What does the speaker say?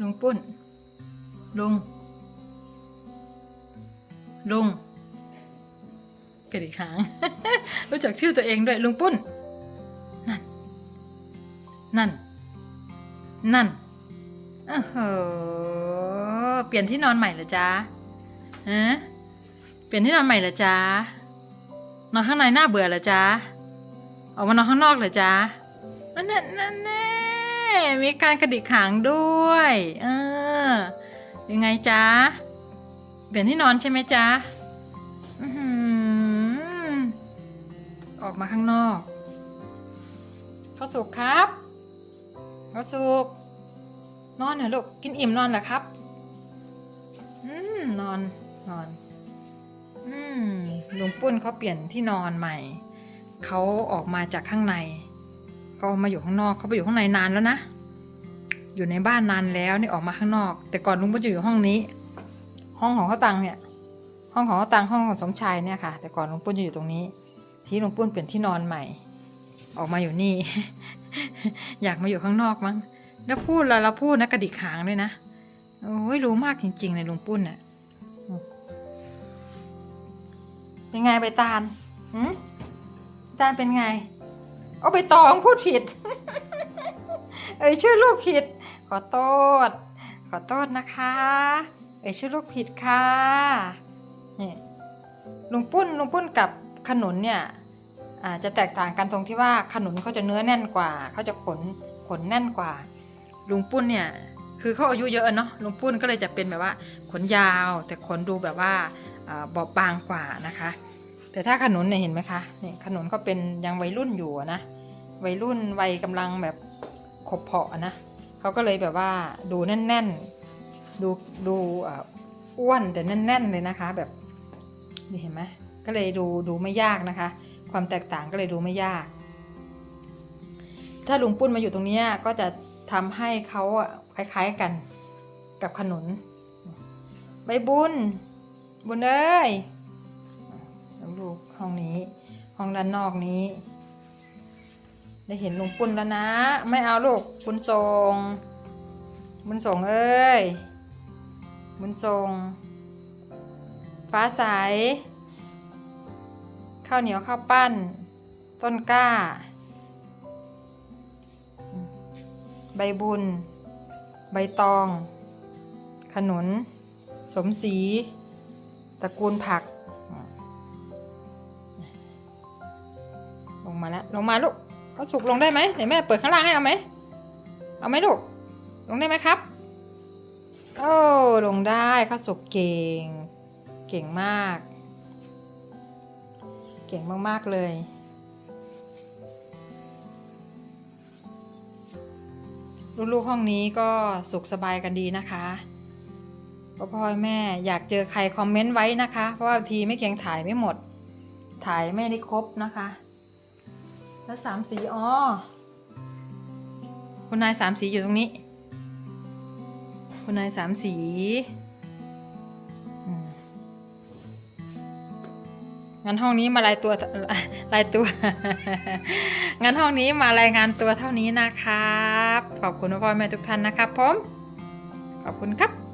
ลุงปุ้นลุงลุงกระดิกหาง รู้จักชื่อตัวเองด้วยลุงปุ้น นั่น นั่น นั่นโอ้โหเปลี่ยนที่นอนใหม่เหรอจ๊ะฮะเปลี่ยนที่นอนใหม่เหรอจ๊ะนอนข้างในน่าเบื่อเหรอจ๊ะออกมานอนข้างนอกเหรอจ๊ะนั่นนั่นนั่น มีการกระดิกหางด้วย เออ ยังไงจ๊ะเปลี่ยนที่นอนใช่ไหมจ๊ะอื้อหือออกมาข้างนอกข้าวสุกครับข้าวสุกนอนเหรอลูก กินอิ่มนอนเหรอครับ อืม นอน นอน อืมลุงปุ้นเขาเปลี่ยนที่นอนใหม่ เขาออกมาจากข้างใน เขามาอยู่ข้างนอกเขาไปอยู่ข้างในนานแล้วนะ อยู่ในบ้านนานแล้วนี่ออกมาข้างนอก แต่ก่อนลุงปุ้นจะอยู่ห้องนี้ ห้องของเขาตังเนี่ย ห้องของเขาตังห้องของสมชายเนี่ยค่ะ แต่ก่อนลุงปุ้นจะอยู่ตรงนี้ ที่ลุงปุ้นเปลี่ยนที่นอนใหม่ ออกมาอยู่นี่ อยากมาอยู่ข้างนอกมั้ง แล้วพูดแล้วเราพูดนะกระดิกหางด้วยนะโอ้ยรู้มากจริงๆเลยลุงปุ้นน่ะเป็นไงใบตาลหืมตาลเป็นไง เอาใบตองพูดผิด เอ้ยชื่อลูกผิด ขอโทษ ขอโทษนะคะ เอ้ยชื่อลูกผิดค่ะนี่ลุงปุ้นลุงปุ้นกับขนุนเนี่ยจะแตกต่างกันตรงที่ว่าขนุนเขาจะเนื้อแน่นกว่า เขาจะขนขนแน่นกว่า ลุงปุ้นเนี่ยคือเขาอายุเยอะเนาะลุงปุ้นก็เลยจะเป็นแบบว่า ขนยาว แต่ขนดูแบบว่าอ่าบอบบางกว่านะคะ แต่ถ้าขนุนเนี่ยเห็นไหมคะนี่ขนุนก็เป็นยังวัยรุ่นอยู่นะ วัยรุ่นวัยกำลังแบบขบเพาะนะเขาก็เลยแบบว่าดูแน่นๆ ดูดูอ้วนแต่แน่น ๆ เลยนะคะ แบบนี่เห็นไหมก็เลยดูดูไม่ยากนะคะ ความแตกต่างก็เลยดูไม่ยาก ถ้าลุงปุ้นมาอยู่ตรงนี้ก็จะทำให้เขาคล้ายๆกันกับขนุนใบบุญ บุญเอ้ยแล้วลูกห้องนี้ ห้องด้านนอกนี้ ได้เห็นลุงปุ้นแล้วนะ ไม่เอาลูกบุญทรงบุญส่งเอ้ยบุญทรง ฟ้าใสข้าวเหนียวข้าวปั้น ต้นกล้า ใบบุญ ใบตอง ขนุน สมศรีตระกูลผัก ลงมาแล้ว ลงมาลูก เขาสุกลงได้ไหมเดี๋ยวแม่เปิดข้างล่างให้เอาไหมเอาไหมลูก ลงได้ไหมครับโอ้ลงได้เขาสุกเก่ง เก่งมาก เก่งมากๆเลยลูกๆห้องนี้ก็สุขสบายกันดีนะคะพ่อพ่อแม่อยากเจอใครคอมเมนต์ไว้นะคะ เพราะว่าทีไม่เกียงถ่ายไม่หมด ถ่ายไม่ได้ครบนะคะ แล้วสามสีอ๋อคุณนายสามสีอยู่ตรงนี้ คุณนายสามสีงั้นห้องนี้มารายตัวรายตัว งั้นห้องนี้มารายงานตัวเท่านี้นะครับ ขอบคุณพ่อแม่ทุกท่านนะครับผม ขอบคุณครับ